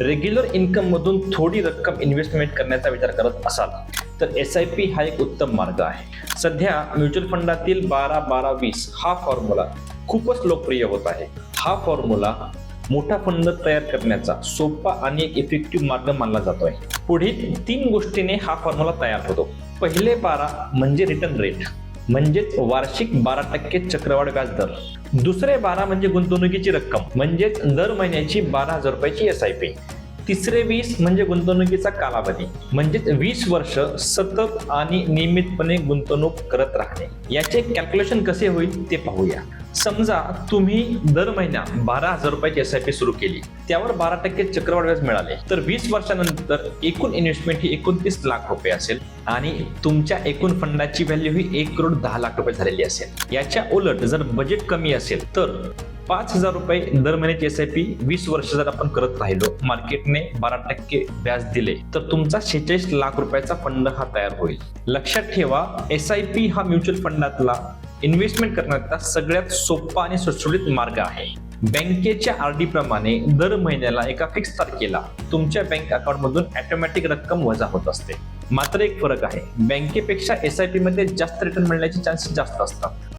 Regular income मधून थोडी रक्कम इन्व्हेस्टमेंट करण्याचा विचार करत असाल तर एस आय पी हा एक उत्तम मार्ग आहे. सध्या म्युच्युअल फंडातील बारा बारा वीस हा फॉर्म्युला खूपच लोकप्रिय होत आहे. हा फॉर्म्युला मोठा फंड तयार करण्याचा सोपा आणि एक इफेक्टिव्ह मार्ग मानला जातोय. पुढील तीन गोष्टीने हा फॉर्म्युला तयार होतो. पहिले बारा म्हणजे रिटर्न रेट म्हणजेच वार्षिक बारा टक्के चक्रवाढ व्याज दर. दुसरे बारा म्हणजे गुंतवणुकीची रक्कम म्हणजेच दर महिन्याची बारा हजार रुपयाची एस आय पी तिसरे वीस म्हणजे गुंतवणुकीचा कालावधी. म्हणजेच वीस वर्ष सतत आणि नियमितपणे गुंतवणूक करत राहणे. याचे कॅल्क्युलेशन कसे होईल ते पाहूया. समजा तुम्ही दर महिना बारा हजार रुपयाची एस आय पी सुरू केली. त्यावर बारा टक्के चक्रवाढ व्याज मिळाले. तर वीस वर्षानंतर एकूण इन्व्हेस्टमेंट ही एकोणतीस लाख रुपये असेल. आणि तुमच्या एकूण फंडाची व्हॅल्यू ही एक करोड दहा लाख रुपये झालेली असेल. याच्या उलट जर बजेट कमी असेल तर पाच हजार रुपये दर महिन्याची एस आय पी वीस वर्ष जर आपण करत राहिलो मार्केटने बारा टक्के व्याज दिले तर तुमचा शेहेचाळीस लाख रुपयाचा फंड हा तयार होईल. लक्षात ठेवा एस आय पी हा म्युच्युअल फंडातला इन्व्हेस्टमेंट करण्याचा सगळ्यात सोपा आणि सुटसुटीत मार्ग आहे. बँकेच्या आर डी प्रमाणे दर महिन्याला एका फिक्स तारखेला तुमच्या बँक अकाउंट मधून ऑटोमॅटिक रक्कम वजा होत असते. मात्र एक फरक आहे बँकेपेक्षा एस आय पी मध्ये जास्त रिटर्न मिळण्याचे चान्सेस जास्त असतात.